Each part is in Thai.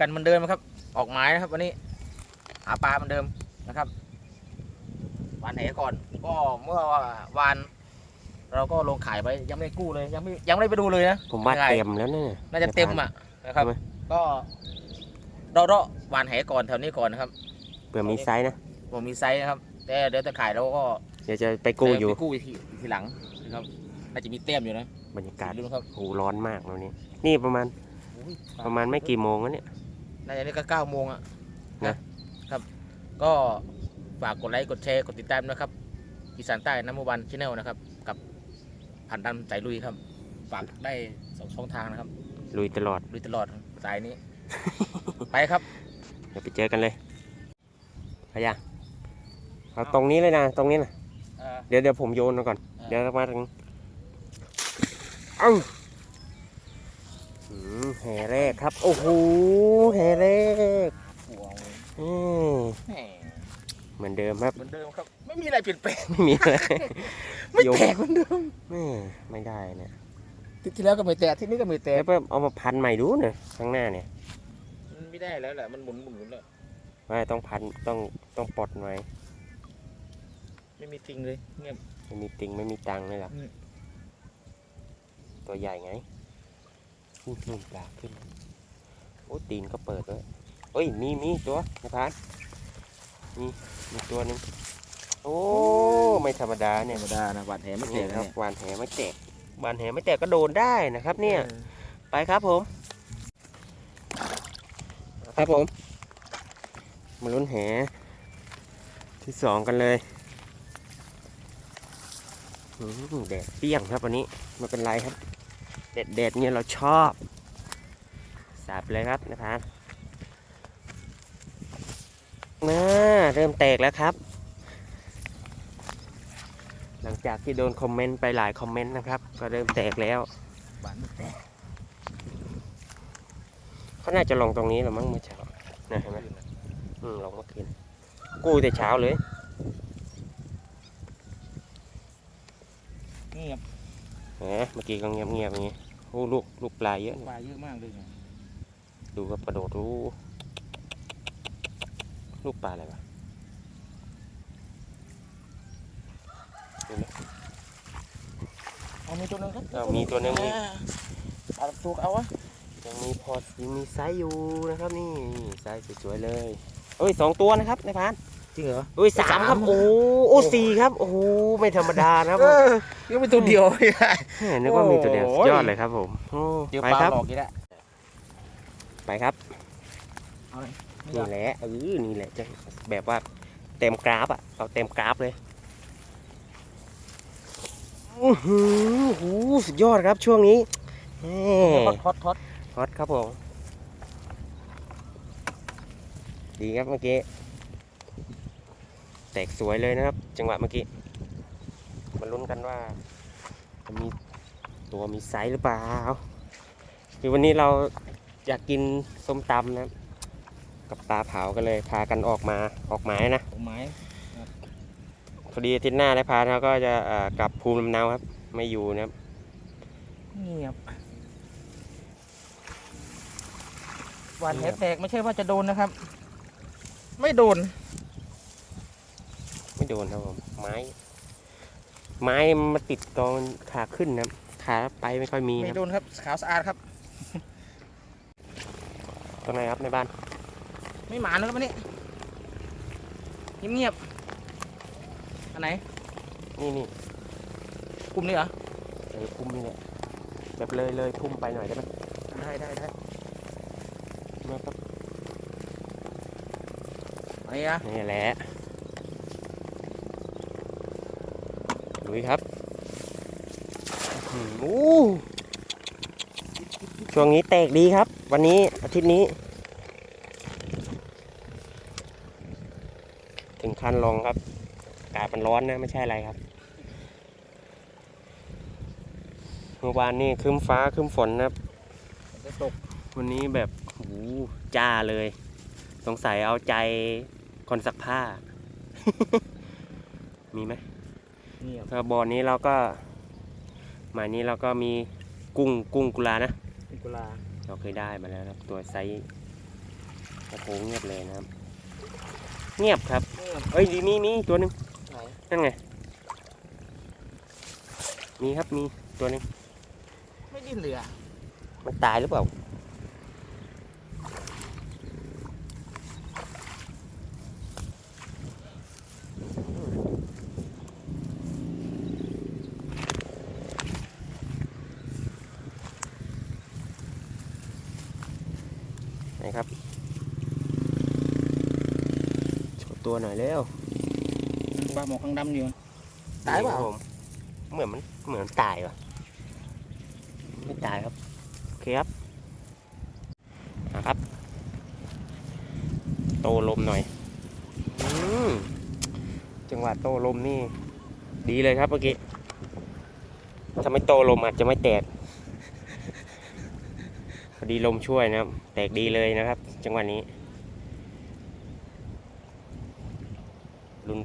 กันเหมือนเดิมครับ ออกหมายนะครับวันนี้ หาปลาเหมือนเดิมนะครับวานแหก่อนก็เมื่อวานเราก็ลงขายไปยังไม่ได้กู้เลยยังไม่ยังไม่ได้ไปดูเลยนะผมว่ายังไงเต็มแล้วเนี่ยน่าจะเต็มอะนะครับใช่ไหมก็เราเราวานแหก่อนแถวนี้ก่อนนะครับเผื่อมีไซส์นะผมมีไซส์นะครับ แต่เดี๋ยวจะขายเราก็เดี๋ยวจะไปกู้อยู่ไปกู้ทีทีหลังนะครับน่าจะมีเต็มอยู่นะบรรยากาศดูนะครับโอ้โหร้อนมากวันนี้ นี่ประมาณอุ้ยประมาณไม่กี่โมงแล้วเนี่ย น่าจะนี่ก็เก้าโมงอะนะ ครับ ก็ฝากกดไลค์กดแชร์กดติดตามนะครับอีสานใต้น้ำมันชาแนลนะครับ กับผ่านดำสายลุยครับ ฝากได้สองช่องทางนะครับ ลุยตลอด ลุยตลอดสายนี้ ไปครับเดี๋ยวไปเจอกันเลยพะยาเอาตรงนี้เลยนะ ตรงนี้นะเอ่อเดี๋ยวเดี๋ยวผมโยนมาก่อนอ่าเดี๋ยวมาถึงเอ้าอืม แห่แรกครับ โอ้โหแห่แรกห่วงอืมแหมเหมือนเดิมครับ เหมือนเดิมครับ ไม่มีอะไรเปลี่ยนแปลง ไม่มีอะไรไม่โยนแตกเหมือนเดิมแม่ไม่ได้เนี่ยที่ที่แล้วก็ไม่แตกที่นี่ก็ไม่แตกแล้วก็เอามาพันใหม่ดูเนี่ยข้างหน้าเนี่ย มันไม่ได้แล้วแหละ มันหมุนหมุนหมุนแล้วไม่ต้องพันต้องต้องปลดไว้ไม่มีทิ้งเลยเงียบไม่มีติงไม่มีตังค์เลยหรออืมตัวใหญ่ไง นู่นนู่นปลาขึ้น โอ้ตีนก็เปิดด้วยเอ้ย มีมีตัวนะพานมีมีตัวหนึงโอ้ ไม่ธรรมดาธเนี่ยรรมดานะหวานแหไม่แตนี่กคนะรับเนี่ยหวานแหไม่แตกหวานแหไม่แตกก็โดนได้นะครับ เนี่ยออไปครับผม ครับผม มาลุ้นแหที่สองกันเลยอืมแดดเปรี้ยงครับวันนี้ไม่เป็นไรครับ แดดแดดเนี่ยเราชอบสาบเลยครับนะพานมาเริ่มแตกแล้วครับ หลังจากที่โดนคอมเมนต์ไปหลายคอมเมนต์นะครับ ก็เริ่มแตกแล้วหวาแตกเขาน่าจะลงตรงนี้หรือมั้งเมื่อเช้านะเห็นไหมอืมลงเมื่อคืนกู้แต่เช้าเลยเงียบ แหมเมื่อกี้ก็เงียบเงียบๆอย่างงี้โอ้ลูกลูกปลาเยอะนี่ปลาเยอะมากเลยเนี่ยดูก็กระโดดรู้ลูกปลาอะไรวะเอามีตัวหนึงครับเอามีตัวหนึงอีกอ่าเอาตัวเอาวะยังมีพอดยังมีไซส์อยู่นะครับนี่ไซส์สวยๆเลยเอ้ยสองตัวนะครับในพานจ ริงเหรอเอ้ยสามครับ โอ้โหโอ้สี่ครับ โอ้โหไม่ธรรมดานะครับเออยังเป็นตัวเดียวไม่ได้ แหมนึกว่ามีตัวเดียวโอ้สุยดยอดเลยครับผมโอ้เดี๋ยวไปปลาครับ หลอกอีกแล้ว ไปครับ เอาเลยไม่นี่ได้แหละเออนี่แหละจะแบบว่าเต็มกราฟอะเอาเต็มกราฟเลยอื้อหือโอ้โหสุดยอดครับช่วงนี้แหฮอมตฮอตฮอตฮอตครับผม ดีครับเมื่อกี้ แตกสวยเลยนะครับ จังหวะเมื่อกี้มาลุ้นกันว่าจะมีตัวมีไซส์หรือเปล่าคือวันนี้เราอยากกินส้มตำนะครับกับปลาเผากันเลย พากันออกมาออกหมายนะผมหมายพอดีอาทิตย์หน้าได้พาเราก็จะเอ่อกลับภูมิลำเนาครับ ไม่อยู่นะครับเงียบหวานแหแตกไม่ใช่ว่าจะโดนนะครับ ไม่โดนไม่ โดนครับผมไม้ ไม้มาติดตอนขาขึ้นนะครับขาไปไม่ค่อยมีไม่ครับโดนครับขาวสะอาดครับตรงไหนครับในบ้านไม่หมานะครับวันนี้เงียบๆอันไหนนี่นี่กลุ่มนี้เหรอเออพุ่มนี่แหละแบบเลยเลยพุ่มไปหน่อยได้ไหมได้ได้ได้มาครับอันนี้นะนี่แหละ ลุยครับอื้อหืออู้ช่วงนี้แตกดีครับ วันนี้อาทิตย์นี้ ถึงขั้นลองครับอากาศมันร้อนนะ ไม่ใช่อะไรครับเมื่อวานนี่ครึ้มฟ้าครึ้มฝนนะครับตกวันนี้แบบโอ้โหจ้าเลย สงสัยเอาใจคนซักผ้า มีไหม เงียบถ้าบ่อนี้เราก็หมายนี้เราก็มีกุ้งกุ้งกุลานะเป็นกุลาเเราเคยได้มาแล้วนะครับตัวไซส์โอ้โหเงียบเลยนะครับ เงียบครับเอ้ยมีมีตัวหนึ่งไหนนั่นไงมีครับมีตัวหนึ่งไม่ดิ้นเลยอะมันตายหรือเปล่า ไหนครับโชว์ตัว หน่อยเร็วปลาหมอคางดำอยู่ตายเปล่านี่ครับผมเหมือนมันเหมือนตายว่ะไม่ตายครับโอเคครับนะครับ โตลมหน่อยอมจังหวะโตลมนี่ ดีเลยครับเมื่อกี้ถ้าไม่โตลมอาจจะไม่แตกพอดีลมช่วยนะครับ แตกดีเลยนะครับ จังหวะนี้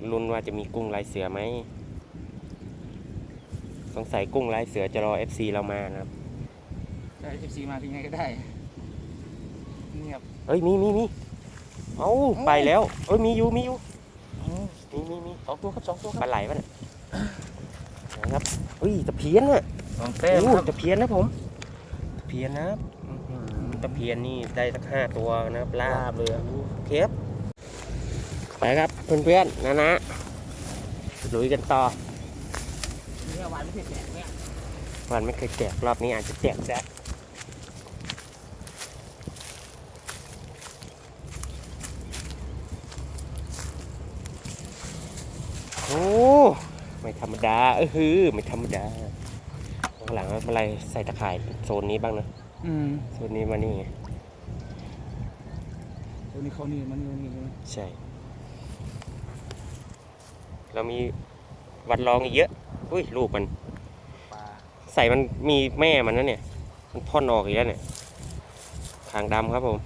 ลุนลุนว่าจะมีกุ้งลายเสือไหม สงสัยกุ้งลายเสือจะรอ FC เรามานะครับได้เอฟซีมาเป็นไงก็ได้เงียบเอ้ยมีมีมีเอ้าไปแล้วเอ้ยมีอยู่มีอยู่อ๋อมีมีมีสองตัวครับสองตัวคปรัลาบไหลปะเนี่ยนะครับเอ้ยตะเพียนน่ะสองเต้มโอ้ครับตะเพียนนะผมตะเพียนนะครับอื้อหือตะเพียนนี่ได้สักห้าตัวนะครับลาลาบบเลยอะเคฟ ไปครับเพื่อนๆนะนะลุยกันต่อเนี่ยหวานไม่เผ็ดแดกเนี่ยวันไม่เคยแจกรอบนี้อาจจะแจกแซะโอ้ไม่ธรรมดาเออฮือไม่ธรรมดาข้างหลังไม่เป็นไรใส่ตะข่ายโซนนี้บ้างนะอืมโซนนี้มานี่ไงตัวนี้เขานี่มันนี่มันนี่ใช่ไหมใช่ เรามีวัดรองอีกเยอะ อุ้ยลูกมันปลาใส่มันมีแม่มันนะเนี่ย มันพ่อนออกอีกแล้วเนี่ยหางดำครับผม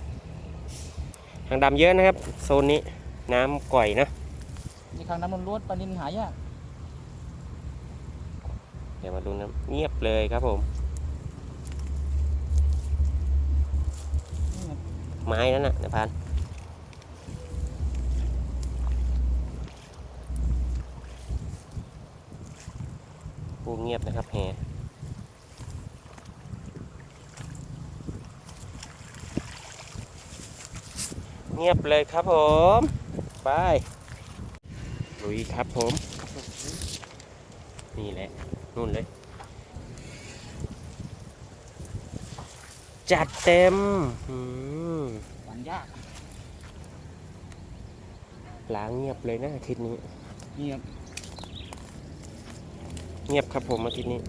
หางดำเยอะนะครับ โซนนี้น้ำก่อยนะนี่คางดำล้วนๆปลานินหายากเดี๋ยวมาดูนะเงียบเลยครับผมนี่ไงไม้นั่นน่ะนายพาน ปูเงียบนะครับแฮเงียบเลยครับผมไปลุยครับผม นี่แหละนู่นเลย จัดเต็มอืมหวานยากล้างเงียบเลยนะอาทิตย์นี้ เงียบ เงียบครับผมอาทิตย์นี้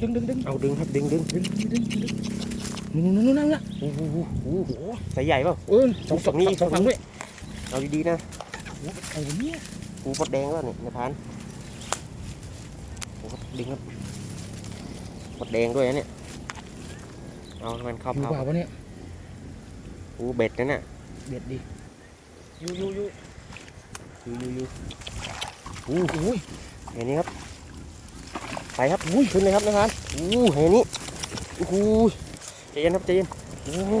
ดึงดึงดึงเอาดึงครับดึงดึงดึงดึงดึงดึงนู่นนู่นนู่นนั่นน่ะโอ้โหโอ้โหสายใหญ่เปล่าเออสองสองสองฝั่งด้วยเอาดีๆนะโอ้โหไอ้เนี่ยปูปดแดงก็เนี่ยในพานโอ้โหดึงครับปดแดงด้วยนะเนี่ยเอาให้มันเข้าอยู่เผาเปล่าวะเนี่ยปูเบ็ดนั่นน่ะเด็ดดิยูยูยู ยูยูยูโอ้โหเห็นนี้ครับไปครับอุ้ยขึ้นเลยครับในพานอู้เห็นนี้โอ้โหใจเย็นครับใจเย็นโอ้โห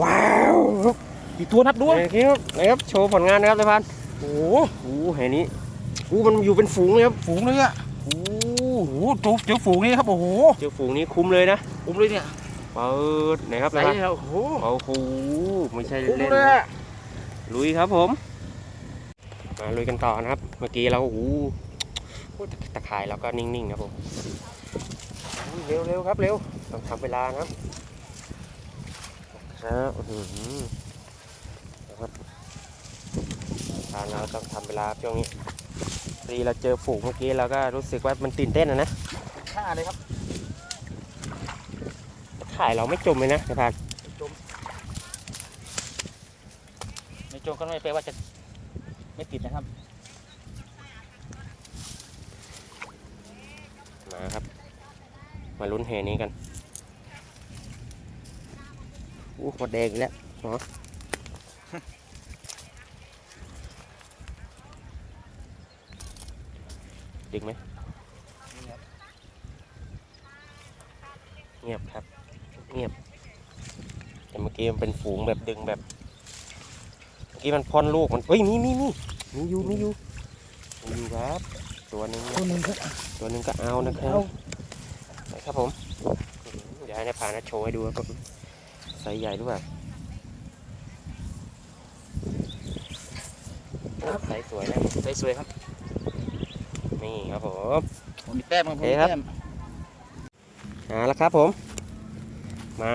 ว้าวกี่ตัวนับด้วยไหนครับไหนครับโชว์ผลงานนะครับในพานโอ้โอ้เห็นนี้อู้มันอยู่เป็นฝูงเลยครับฝูงเลยอะโอ้โหจูเจอฝูงนี่ครับโอ้โหเจอฝูงนี้คุ้มเลยนะอุ้มเลยเนี่ยเปิดไหนครับใส่นะครับแล้วโอ้โหโอ้โหไม่ใช่อุ้มเล่นเลยอะลุยครับผม มาลุยกันต่อนะครับ เมื่อกี้เราโอ้โหตะข่ายเราก็นิ่งๆครับผมอุ้ยเร็วเร็วครับเร็วต้องทำเวลานะครับครับอื้อหือนะครับทางเราต้องทำเวลาช่วงนี้พอดีเราเจอฝูงเมื่อกี้เราก็รู้สึกว่ามันตื่นเต้นนะนะฆ่าเลยครับตะข่ายเราไม่จมเลยนะนายพานในโจงก็ไม่แปลว่าจะ ไม่ติดนะครับ มาครับ มาลุ้นแห่นี้กันอู้หมดแดงอีกแล้วเนาะดึงไหมเงียบครับ เงียบ แต่เมื่อกี้มันเป็นฝูงแบบดึงแบบ กี้มันพ่อนลูกมันเฮ้ยมีมีมีมีอยู่มีอยู่มีอยู่ครับ ตัวหนึ่งนะตัวหนึ่งครับตัวหนึ่งก็เอานะครับเอานะครับผมเดี๋ยวให้นายพานะโชว์ให้ดูครับผมไซส์ใหญ่หรือเปล่าไซส์สวยนะใสสวยครับ นี่ครับผมผมมีแต้มครับผมโอเคมีครับแต้มเอาละครับผม มา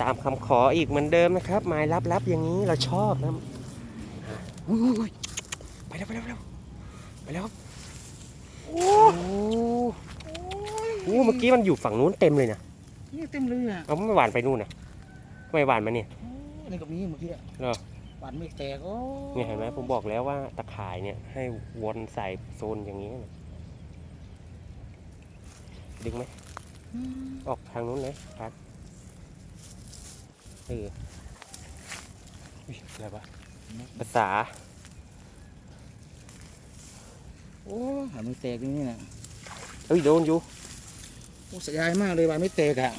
ตามคำขออีกเหมือนเดิมนะครับหมายลับๆอย่างนี้เราชอบนะอะอุ้ยอุ้ยอุ้ยไปแล้วไปแล้วไปแล้วไปแล้วครับโอ้โหเมื่อกี้มันอยู่ฝั่งนู้นเต็มเลยนะนี่เต็มเลยอะเอาไม่หวานไปนู่นนะไม่หวานมาเนี่ยโอ้นี่ก็มีเมื่อกี้อะเหรอหวานไม่แตกโอ้เนี่ยเห็นไหมผมบอกแล้วว่าตะข่ายเนี่ยให้วนใส่โซนอย่างนี้นะดึงไหมอืมออกทางนู้นเลยพัด เอออุ๊ยอะไรวะภาษา โอ้หวานไม่แตกอย่างนี่นะเอ้ยโดนอยู่โอ้เสียดายมากเลยหวานไม่แตกอะ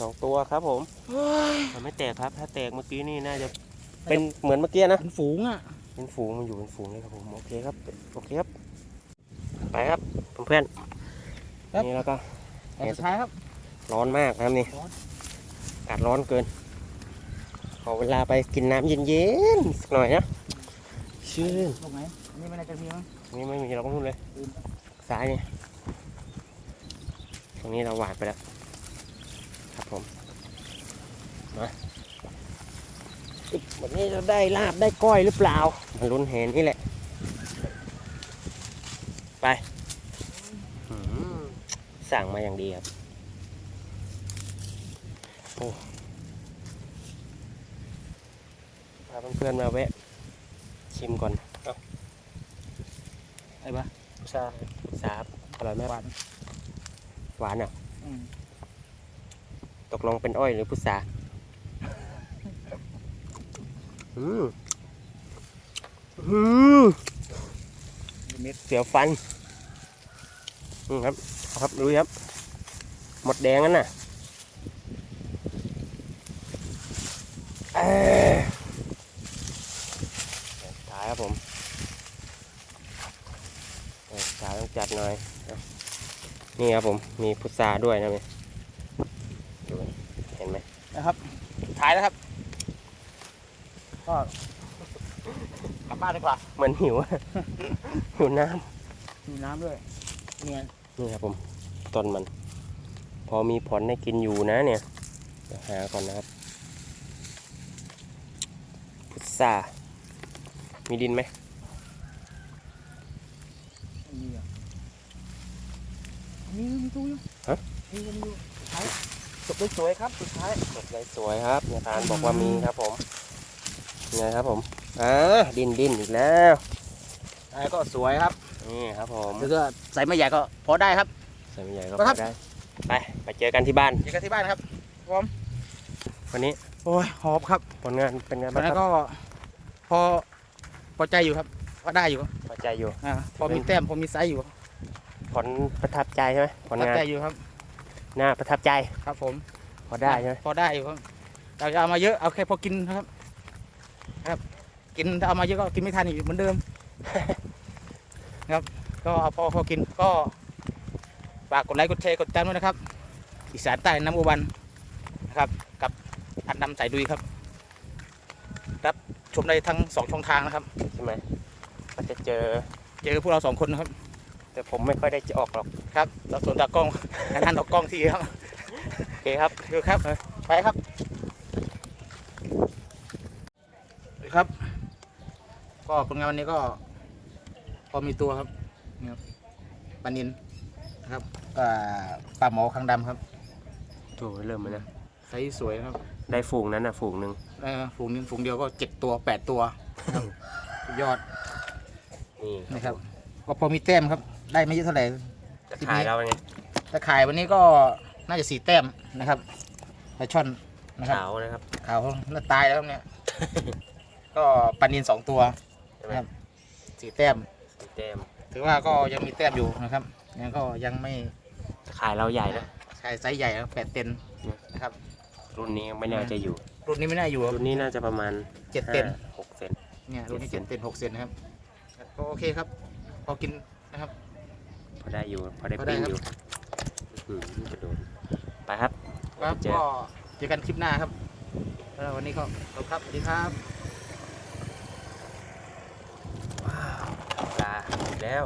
สองตัวครับผมโอ้ยมันไม่แตกครับ ถ้าแตกเมื่อกี้นี่น่าจะเป็นเหมือนเมื่อกี้นะ เป็นฝูงอะ เป็นฝูงมันอยู่เป็นฝูงเลยครับผม โอเคครับ โอเคครับ ไปครับเพื่อนๆนี่แล้วก็แต่สุดท้ายครับ ร้อนมากนะครับนี่ร้อนอากาศร้อนเกิน ขอเวลาไปกินน้ำเย็นๆสักหน่อยนะ ชื่นตรงไหนอันนี้ไม่น่าจะมีมั้งนี่ไม่มีเราก็นู่นเลย ลืมซ้ายนี่ตรงนี้เราหวานไปแล้ว ครับผม มาอึ๊บวันนี้เราได้ลาบได้ก้อยหรือเปล่ามาลุ้นเห็นนี่แหละ ไปอืมสั่งมาอย่างดีครับ โอ้พาเพื่อนๆมาแวะ ชิมก่อนเอ้าไอ้บ้าซาซาบอร่อยไหมหวานหวานอะอืมตกลงเป็นอ้อยหรือพุทราอืมอืมเม็ดเสียวฟัน อืมครับเอาครับดูครับ หมดแดงนั่นน่ะ เอ้ยถ่ายครับผมเอ้ยถ่ายต้องจัดหน่อย นี่ครับผมมีพุทราด้วยนะเนี่ยดูเห็นไหมนะครับท้ายแล้วครับก็กลับบ้านดีกว่า เหมือนหิวอะหิวน้ำมีน้ำด้วยเนียนี่ครับผมต้นมัน พอมีผลให้กินอยู่นะเนี่ยเดี๋ยวหาก่อนนะครับ พุทรามีดินไหมมีอะมีมีตู้อยู่ฮะมีมีอยู่ท้ายจบได้สวยครับสุดท้ายสดสวยๆครับเนี่ยทานบอกว่ามีครับผมไงครับผมอ่าดินดินอีกแล้วท้ายก็สวยครับนี่ครับผมแล้วก็ใส่ไม่ใหญ่ก็พอได้ครับ ใส่ไม่ใหญ่ก็ครับพอได้ไปไปเจอกันที่บ้านเจอกันที่บ้านครับวันนี้โอ้ยหอบครับผลงานเป็นไงตอบ้านงนั้นครับก็ พอพอใจอยู่ครับก็ได้อยู่พอใจอยู่อ่าพอมีแต้มพอมีไซส์อยู่ผลประทับใจใช่ไหมผลประทับงานใจอยู่ครับน่าประทับใจครับ ผมพอได้ใช่ไหมพอได้อยู่ครับเราจะเอามาเยอะเอาแค่พอกินครับ ครับ กินถ้าเอามาเยอะก็กินไม่ทันอีกเหมือนเดิม ครับ ก็เอาพอพอกินก็ฝากกดไลค์กดแชร์กดติดตามด้วยนะครับ อีสานใต้น้ำอุบันนะครับ กับอันดำสายดุยครับรับ ชมได้ทั้งสองช่องทางนะครับใช่ไหมก็จะเจอเจอพวกเราสองคนนะครับ แต่ผมไม่ค่อยได้จะออกหรอกครับเราส่วนตากล้องงานตากล้องทีครับโอเคครับดูครับไปครับดูครับ ก็ผลงานวันนี้ก็พอมีตัวครับนี่ครับปลานินนะครับอ่าปลาหมอคางดำครับโถูเริ่มมานะไซส์สวยครับ ได้ฝูงนั้นนะฝูงหนึ่ง เอ่อฝูงนึงฝูงเดียวก็เจ็ดตัวแปดตัวครับสุดยอดนี่นะครับก็พอมีแต้มครับ ได้ไม่เยอะเท่าไหร่จะขายเราไงแต่ขายวันนี้ก็น่าจะสี่แต้มนะครับปลาช่อนนะครับขาวนะครับขาวน่าตายแล้วเนี่ย ก็ปลานินสองตัวใช่ไหมครับสี่แต้มสีแต้ม ถือว่าก็ยังมีแต้มอยู่นะครับยังก็ยังไม่ขายเราใหญ่นะใช่ช่ไซส์ใหญ่ครับแปดเซนนะครับ รุ่นนี้ไม่น่าจะอยู่ รุ่นนี้ไม่น่าอยู่ครับ รุ่นนี้น่าจะประมาณเจ็ดเซน ห้าหกเซน เนี่ยรุ่นนี้เจ็เจ็ดดเซนเซนหกเซนนะครับก็โอเคครับ พอกินนะครับ พอได้อยู่พอได้พอได้ปิ้งครับ อยู่อื้อหือกระโดดไปครับ ครับเจอ ก็เจอกันคลิปหน้าครับแล้ววันนี้ก็ขอบคุณครับสวัสดีครับปลาอีกแล้ว